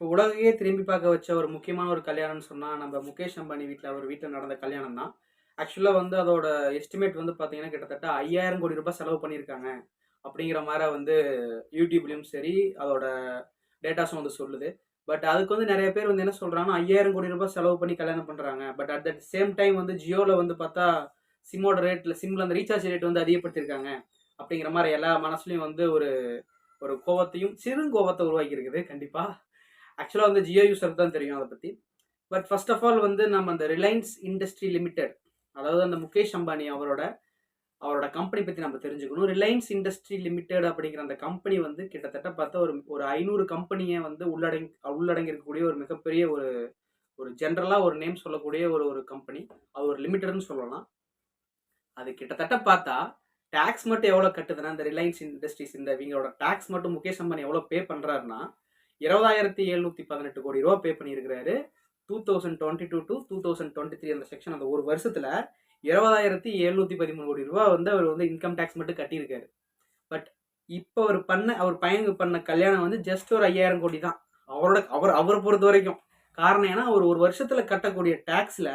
இப்போ உலகையே திரும்பி பார்க்க வச்ச ஒரு முக்கியமான ஒரு கல்யாணம்னு சொன்னால் நம்ம முகேஷ் அம்பானி வீட்டில் அவர் வீட்டில் நடந்த கல்யாணம் தான். ஆக்சுவலாக வந்து அதோட எஸ்டிமேட் வந்து பார்த்தீங்கன்னா கிட்டத்தட்ட ஐயாயிரம் கோடி ரூபாய் செலவு பண்ணியிருக்காங்க. அப்படிங்கிற மாதிரி வந்து யூடியூப்லேயும் சரி அதோட டேட்டாஸும் வந்து சொல்லுது. பட் அதுக்கு வந்து நிறைய பேர் வந்து என்ன சொல்கிறாங்கன்னா ஐயாயிரம் கோடி ரூபாய் செலவு பண்ணி கல்யாணம் பண்ணுறாங்க but at that same time வந்து ஜியோவில் வந்து பார்த்தா சிம்மோட ரேட்டில் சிம்மில் அந்த ரீசார்ஜ் ரேட் வந்து அதிகப்படுத்தியிருக்காங்க. அப்படிங்கிற மாதிரி எல்லா மனசுலையும் வந்து ஒரு ஒரு கோவத்தையும் சிறு கோவத்தை உருவாக்கி இருக்குது கண்டிப்பாக ஆக்சுவலாக வந்து ஜியோ யூஸர் தான் தெரியும் அதை பற்றி பட் ஃபர்ஸ்ட் ஆஃப் ஆல் வந்து நம்ம அந்த ரிலையன்ஸ் இண்டஸ்ட்ரி லிமிடெட் அதாவது அந்த முகேஷ் அம்பானி அவரோட அவரோட கம்பெனி பற்றி நம்ம தெரிஞ்சுக்கணும். ரிலையன்ஸ் இண்டஸ்ட்ரி லிமிடெட் அப்படிங்கிற அந்த கம்பெனி வந்து கிட்டத்தட்ட பார்த்தா ஒரு ஒரு ஐநூறு கம்பெனியை வந்து உள்ளடங்கி உள்ளடங்கி இருக்கக்கூடிய ஒரு மிகப்பெரிய ஒரு ஒரு ஜென்ரலாக ஒரு நேம் சொல்லக்கூடிய ஒரு ஒரு கம்பெனி அது ஒரு லிமிட்டட்னு சொல்லலாம். அது கிட்டத்தட்ட பார்த்தா டேக்ஸ் மட்டும் எவ்வளோ கட்டுதுன்னா இந்த ரிலையன்ஸ் இண்டஸ்ட்ரீஸ் இந்த இவங்களோட டேக்ஸ் மட்டும் முகேஷ் அம்பானி எவ்வளோ பே பண்ணுறாருன்னா இருபதாயிரத்தி எழுநூத்தி பதினெட்டு கோடி ரூபா பே பண்ணியிருக்கிறாரு. Two thousand twenty two to two thousand twenty three அந்த செக்ஷன் அந்த ஒரு வருஷத்தில் இருபதாயிரத்தி எழுநூற்றி பதிமூணு கோடி ரூபா வந்து அவர் வந்து இன்கம் டேக்ஸ் மட்டும் கட்டியிருக்காரு. பட் இப்போ அவர் பண்ண அவர் பையனுக்கு பண்ண கல்யாணம் வந்து ஜஸ்ட் ஒரு ஐயாயிரம் கோடி தான். அவரோட அவர் அவரை பொறுத்த வரைக்கும். காரணம் ஏன்னா அவர் ஒரு வருஷத்தில் கட்டக்கூடிய டேக்ஸில்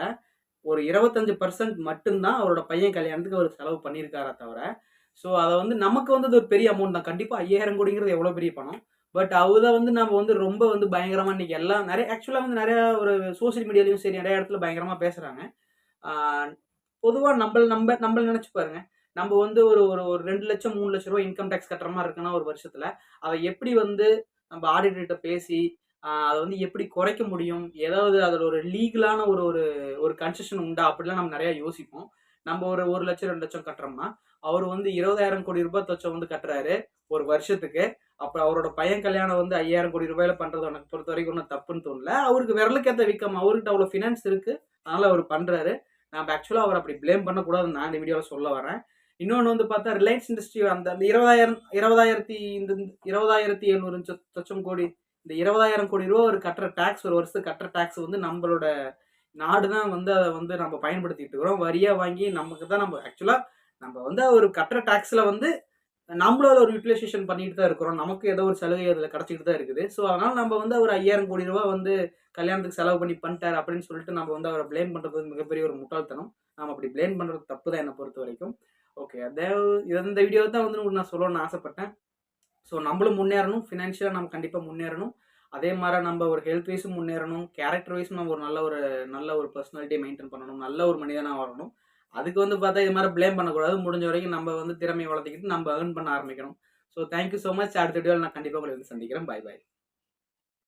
ஒரு இருபத்தஞ்சு பர்சன்ட் மட்டும்தான் அவரோட பையன் கல்யாணத்துக்கு அவர் செலவு பண்ணியிருக்காரா தவிர ஸோ அதை வந்து நமக்கு வந்து அது ஒரு பெரிய அமௌண்ட் தான். கண்டிப்பாக ஐயாயிரம் கோடிங்கிறது எவ்வளோ பெரிய பணம்? பட் அதை வந்து நம்ம வந்து ரொம்ப வந்து பயங்கரமாக இன்னைக்கு எல்லாம் நிறைய ஆக்சுவலாக வந்து நிறைய ஒரு சோஷியல் மீடியாலையும் சரி நிறைய இடத்துல பயங்கரமாக பேசுகிறாங்க பொதுவாக நம்ம நம்ம நம்மள நினச்சி பாருங்க. நம்ம வந்து ஒரு ஒரு ஒரு ரெண்டு லட்சம் மூணு லட்ச ரூபா இன்கம் டேக்ஸ் கட்டுற மாதிரி இருக்குன்னா ஒரு வருஷத்தில் அதை எப்படி வந்து நம்ம ஆடிட்டர்கிட்ட பேசி அதை வந்து எப்படி குறைக்க முடியும்? ஏதாவது அதில் ஒரு லீகலான ஒரு ஒரு ஒரு கன்செஷன் உண்டா? அப்படிலாம் நம்ம நிறையா யோசிப்போம். நம்ம ஒரு ஒரு லட்சம் ரெண்டு லட்சம் கட்டுறோம்னா அவர் வந்து இருபதாயிரம் கோடி ரூபாய் தொச்சம் வந்து கட்டுறாரு ஒரு வருஷத்துக்கு. அப்புறம் அவரோட பையன் கல்யாணம் வந்து ஐயாயிரம் கோடி ரூபாயில பண்றது எனக்கு பொறுத்த வரைக்கும் ஒன்றும் தப்புன்னு தோணல. அவருக்கு விரலுக்கேற்ற விக்கம் அவர்கிட்ட அவ்வளோ ஃபினான்ஸ் இருக்கு. அதனால அவர் பண்றாரு. நான் ஆக்சுவலாக அவர் அப்படி ப்ளேம் பண்ணக்கூடாதுன்னு நான் இந்த வீடியோவில் சொல்ல வரேன். இன்னொன்று வந்து பார்த்தா ரிலையன்ஸ் இண்டஸ்ட்ரி அந்த அந்த இருபதாயிரம் இருபதாயிரத்தி இந்த இருபதாயிரத்தி எழுநூறு லட்சம் கோடி இந்த இருபதாயிரம் கோடி ரூபா ஒரு கட்டுற டேக்ஸ் ஒரு வருஷத்துக்கு கட்டுற டேக்ஸ் வந்து நம்மளோட நாடு தான் வந்து அதை வந்து நம்ம பயன்படுத்திட்டு இருக்கிறோம். வரியாக வாங்கி நமக்கு தான் நம்ம ஆக்சுவலாக நம்ம வந்து ஒரு கட்டுற டேக்ஸில் வந்து நம்மளோட ஒரு யூட்டிலைசேஷன் பண்ணிட்டு தான் இருக்கிறோம். நமக்கு ஏதோ ஒரு சலுகை அதில் கிடச்சிட்டு தான் இருக்குது. ஸோ அதனால் நம்ம வந்து ஒரு ஐயாயிரம் கோடி ரூபா வந்து கல்யாணத்துக்கு செலவு பண்ணி பண்ணிட்டார் அப்படின்னு சொல்லிட்டு நம்ம வந்து அவரை பிளேம் பண்ணுறது மிகப்பெரிய ஒரு முட்டாள்தனம். நம்ம அப்படி பிளேம் பண்ணுறது தப்பு தான் என்னை பொறுத்த வரைக்கும். ஓகே அதே இந்த வீடியோ தான் வந்து நான் சொல்லணும்னு ஆசைப்பட்டேன். ஸோ நம்மளும் முன்னேறணும். ஃபினான்ஷியலாக நம்ம கண்டிப்பாக முன்னேறணும். அதே மாதிரி நம்ம ஒரு ஹெல்த் வைஸும் முன்னேறணும். கேரக்டர் வைஸும் நம்ம ஒரு நல்ல ஒரு நல்ல ஒரு பர்சனாலிட்டியை மெயின்டைன் பண்ணணும். நல்ல ஒரு மனிதனாக வரணும் அதுக்கு வந்து பார்த்தா இது மாதிரி ப்ளேம் பண்ணக்கூடாது. முடிஞ்ச வரைக்கும் நம்ம வந்து திறமையை வளர்த்துக்கிட்டு நம்ம ஏர்ன் பண்ண ஆரம்பிக்கணும். ஸோ தேங்க்யூ ஸோ மச் அடுத்த வீடியோவில் நான் கண்டிப்பாக உங்களை வந்து சந்திக்கிறேன். Bye bye